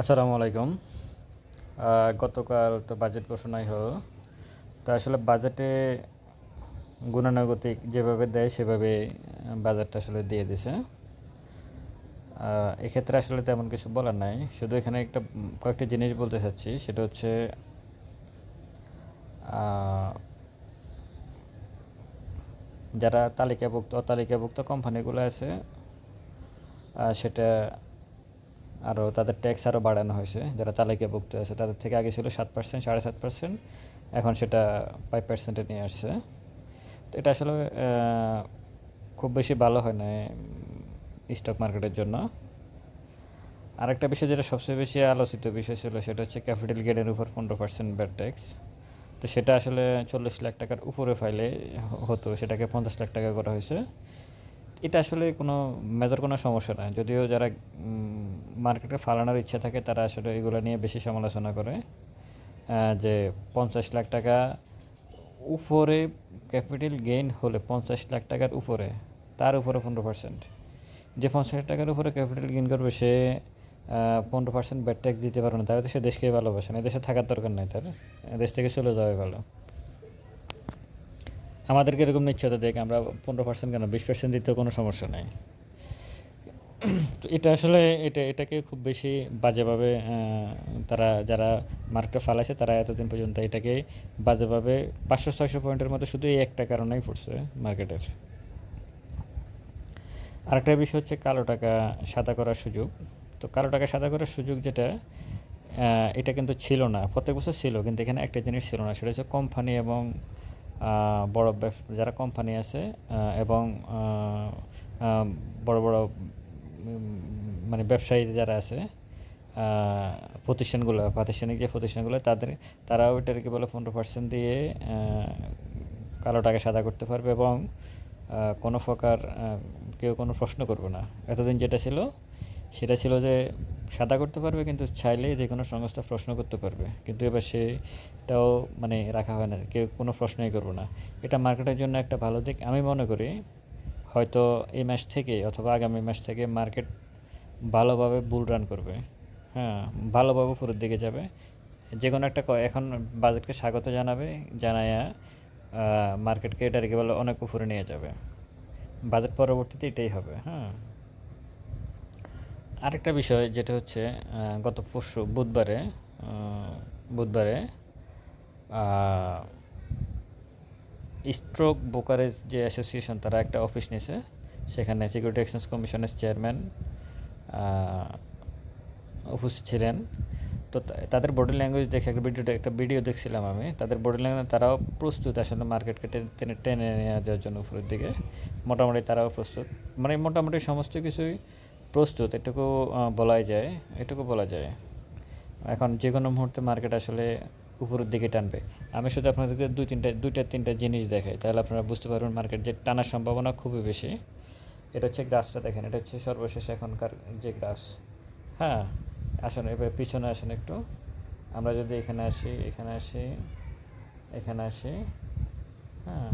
আসসালামু আলাইকুম। গতকাল তো বাজেট ঘোষণাই হলো। তো আসলে বাজেটে গুণানুগতিক যেভাবে দেয়, সেভাবে বাজেটটা আসলে দিয়ে দিছে। এক্ষেত্রে আসলে তেমন কিছু বলার নাই। শুধু এখানে একটা কয়েকটা জিনিস বলতে চাচ্ছি। সেটা হচ্ছে যারা তালিকাভুক্ত, অতালিকাভুক্ত কোম্পানিগুলো আছে সেটা আরও তাদের ট্যাক্স আরও বাড়ানো হয়েছে। যারা তালিকাভুক্ত আছে, তাদের থেকে আগে ছিল সাত পার্সেন্ট সাড়ে সাত পার্সেন্ট এখন সেটা ফাইভ পার্সেন্টে নিয়ে আসছে। তো এটা আসলে খুব বেশি ভালো হয় না স্টক মার্কেটের জন্য। আরেকটা বিষয় যেটা সবচেয়ে বেশি আলোচিত বিষয় ছিল, সেটা হচ্ছে ক্যাপিটাল গেনের উপর পনেরো পার্সেন্ট ব্যাট ট্যাক্স তো সেটা আসলে চল্লিশ লাখ টাকার উপরে ফাইলে হতো, সেটাকে পঞ্চাশ লাখ টাকা করা হয়েছে। এটা আসলে কোনো মেজর কোনো সমস্যা না। যদিও যারা মার্কেটে ফালানোর ইচ্ছা থাকে, তারা আসলে এগুলো নিয়ে বেশি সমালোচনা করে। যে পঞ্চাশ লাখ টাকা উপরে ক্যাপিটাল গেইন হলে পঞ্চাশ লাখ টাকার উপরে, তার উপরে পনেরো পার্সেন্ট যে পঞ্চাশ লাখ টাকার উপরে ক্যাপিটাল গেইন করবে, সে পনেরো পার্সেন্ট ব্যাড ট্যাক্স দিতে পারবে না। তাহলে তো সে দেশকেই ভালোবাসে না দেশে থাকার দরকার নাই তার। দেশ থেকে চলে যাওয়াই ভালো। আমাদেরকে এরকম নিশ্চয়তা দেখ, আমরা পনেরো পার্সেন্ট কেন, বিশ পার্সেন্ট দিতেও কোনো সমস্যা নাই। তো এটা আসলে এটা, এটাকে খুব বেশি বাজেভাবে তারা যারা মার্কেটে ফালাইছে তারা এতদিন পর্যন্ত এটাকে বাজেভাবে পাঁচশো, ছয়শো পয়েন্টের মধ্যে শুধু এই একটা কারণেই পড়ছে মার্কেটের। আরেকটা বিষয় হচ্ছে কালো টাকা সাদা করার সুযোগ। তো কালো টাকা সাদা করার সুযোগ যেটা এটা কিন্তু ছিল না, প্রত্যেক বছর ছিল, কিন্তু এখানে একটা জিনিস ছিল না, সেটা হচ্ছে কোম্পানি এবং বড় যারা কোম্পানি আছে এবং বড় বড় মানে ব্যবসায়ী যারা আছে প্রতিষ্ঠানগুলো, প্রাতিষ্ঠানিক যে প্রতিষ্ঠানগুলো, তাদের, তারাও এটাকে বলে পনেরো পার্সেন্ট দিয়ে কালো টাকা সাদা করতে পারবে এবং কোনো প্রকার কেউ কোনো প্রশ্ন করবে না। এতদিন যেটা ছিল, সেটা ছিল যে সাদা করতে পারবে, কিন্তু চাইলে যে কোনো সংস্থা প্রশ্ন করতে পারবে। কিন্তু এবার সেটাও মানে রাখা হয় না, কেউ কোনো প্রশ্নই করবে না। এটা মার্কেটের জন্য একটা ভালো দিক। আমি মনে করি হয়তো এই মাস থেকে অথবা আগামী মাস থেকে মার্কেট ভালোভাবে বুল রান করবে। হ্যাঁ ভালোভাবে উপরের দিকে যাবে। যে কোনো একটা এখন বাজেটকে স্বাগত জানাবে, জানায়া মার্কেটকে এটা রেখে বলে অনেক উপরে নিয়ে যাবে। বাজেট পরবর্তীতে এটাই হবে হ্যাঁ। আরেকটা বিষয় যেটা হচ্ছে গত পরশু বুধবারে বুধবারে স্ট্রোক ব্রোকারেজ যে অ্যাসোসিয়েশন তারা একটা অফিস নিয়েছে সেখানে সিকিউরিটি এক্সচেঞ্জ কমিশনের চেয়ারম্যান উপস্থিত ছিলেন। তো তাদের বডি ল্যাঙ্গুয়েজ দেখে একটা ভিডিওটা একটা ভিডিও দেখছিলাম আমি। তাদের বডি ল্যাঙ্গুয়েজ তারাও প্রস্তুত আসলে মার্কেটকে টেনে টেনে টেনে নিয়ে যাওয়ার জন্য উপরের দিকে। মোটামুটি তারাও প্রস্তুত। মানে মোটামুটি সমস্ত কিছুই প্রস্তুত, এটুকু বলাই যায়, এটুকু বলা যায়। এখন যে কোনো মুহূর্তে মার্কেট আসলে উপরের দিকে টানবে। আমি শুধু আপনাদেরকে দুই তিনটা, দুইটা তিনটা জিনিস দেখাই, তাহলে আপনারা বুঝতে পারবেন মার্কেট যে টানার সম্ভাবনা খুবই বেশি। এটা হচ্ছে গ্রাফসটা দেখেন, এটা হচ্ছে সর্বশেষ এখনকার যে গ্রাফস হ্যাঁ আসুন এবার পিছনে আসেন একটু। আমরা যদি এখানে আসি এখানে আসি এখানে আসি হ্যাঁ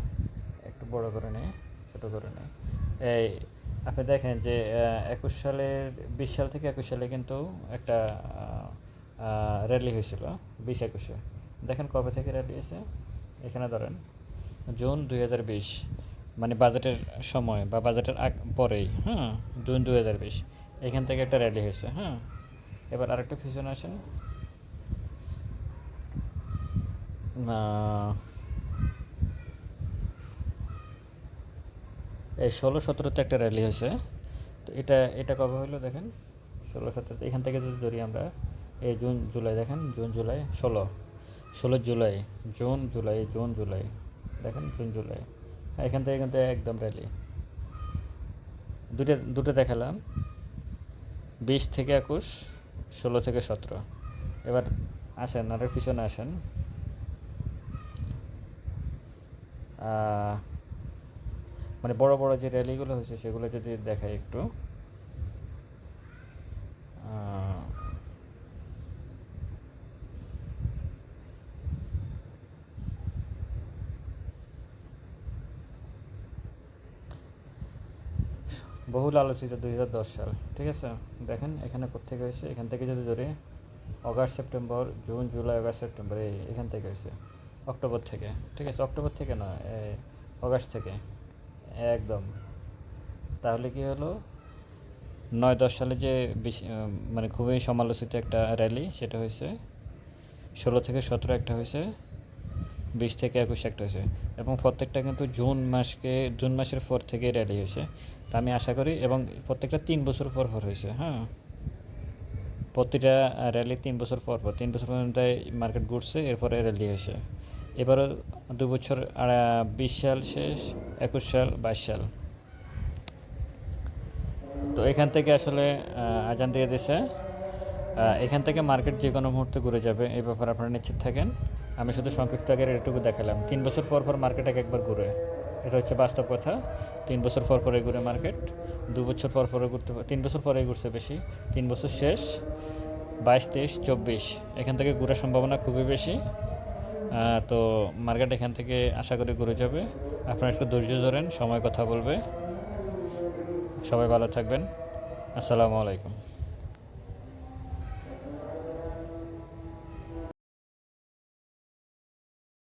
একটু বড় করে নিই, ছোটো করে নিই। এই, আপনি দেখেন যে একুশ সালের, বিশ সাল থেকে একুশ সালে কিন্তু একটা র্যালি হয়েছিল, বিশ একুশে। দেখেন কবে থেকে র্যালি আছে এখানে ধরেন, জুন দুই হাজার বিশ মানে বাজেটের সময় বা বাজেটের আগ, পরেই হ্যাঁ জুন দুই হাজার বিশ, এখান থেকে একটা র্যালি হয়েছে হ্যাঁ। এবার আরেকটা পিছনে আসেন। এই ষোলো সতেরোতে একটা র্যালি হয়েছে। তো এটা এটা কবে হলো দেখেন? ষোলো সতেরোতে, এখান থেকে যদি ধরি আমরা এই জুন, জুলাই দেখেন, জুন, জুলাই, ষোলো। ষোলো July, June July June, July. দেখেন, জুন, জুলাই। এখান থেকে কিন্তু একদম র্যালি দুটো দুটো দেখালাম। বিশ থেকে একুশ, ষোলো থেকে সতেরো। এবার আসেন আর পিছনে আসেন। মানে বড় বড় যে র্যালিগুলো হয়েছে, সেগুলো যদি দেখাই একটু। বহুল আলোচিত দুই হাজার দশ সাল, ঠিক আছে? দেখেন এখানে কোথেকে হয়েছে? এখান থেকে যদি ধরে, August, September, June, July, August, September, এই এখান থেকে হয়েছে। অক্টোবর থেকে, ঠিক আছে? অক্টোবর থেকে না অগাস্ট থেকে। একদম। তাহলে কি হলো? নয় দশ সালে যে মানে খুবই সমালোচিত একটা র্যালি সেটা হয়েছে। ষোলো থেকে সতেরো একটা হয়েছে। বিশ থেকে একুশ একটা হয়েছে। এবং প্রত্যেকটা কিন্তু জুন মাসকে, জুন মাসের পর থেকে র্যালি হয়েছে। তা আমি আশা করি এবং প্রত্যেকটা তিন বছর পর পর হয়েছে হ্যাঁ। প্রতিটা র্যালি তিন বছর পর পর, তিন বছর পর্যন্ত মার্কেট ঘুরছে, এরপরে র্যালি হয়েছে। এবারও দু বছর বিশ সাল শেষ, একুশ সাল, বাইশ সাল। তো এখান থেকে আসলে আজান দিয়ে দিছে। এখান থেকে মার্কেট যে কোনো মুহূর্তে ঘুরে যাবে, এই ব্যাপারে আপনারা নিশ্চিত থাকেন। আমি শুধু সংক্ষিপ্ত আগে এটুকু দেখালাম। তিন বছর পর পর মার্কেট এক একবার ঘুরে। এটা হচ্ছে বাস্তব কথা। তিন বছর পর পরে ঘুরে মার্কেট দু বছর পর পরে ঘুরতে তিন বছর পরে ঘুরছে বেশি, তিন বছর শেষ, বাইশ, তেইশ, চব্বিশ। এখান থেকে ঘুরার সম্ভাবনা খুবই বেশি। তো মার্কেট এখান থেকে আশা করি ঘুরে যাবে। আপনারা একটু ধৈর্য ধরেন, সময় কথা বলবে। সবাই ভালো থাকবেন। আসসালামু আলাইকুম।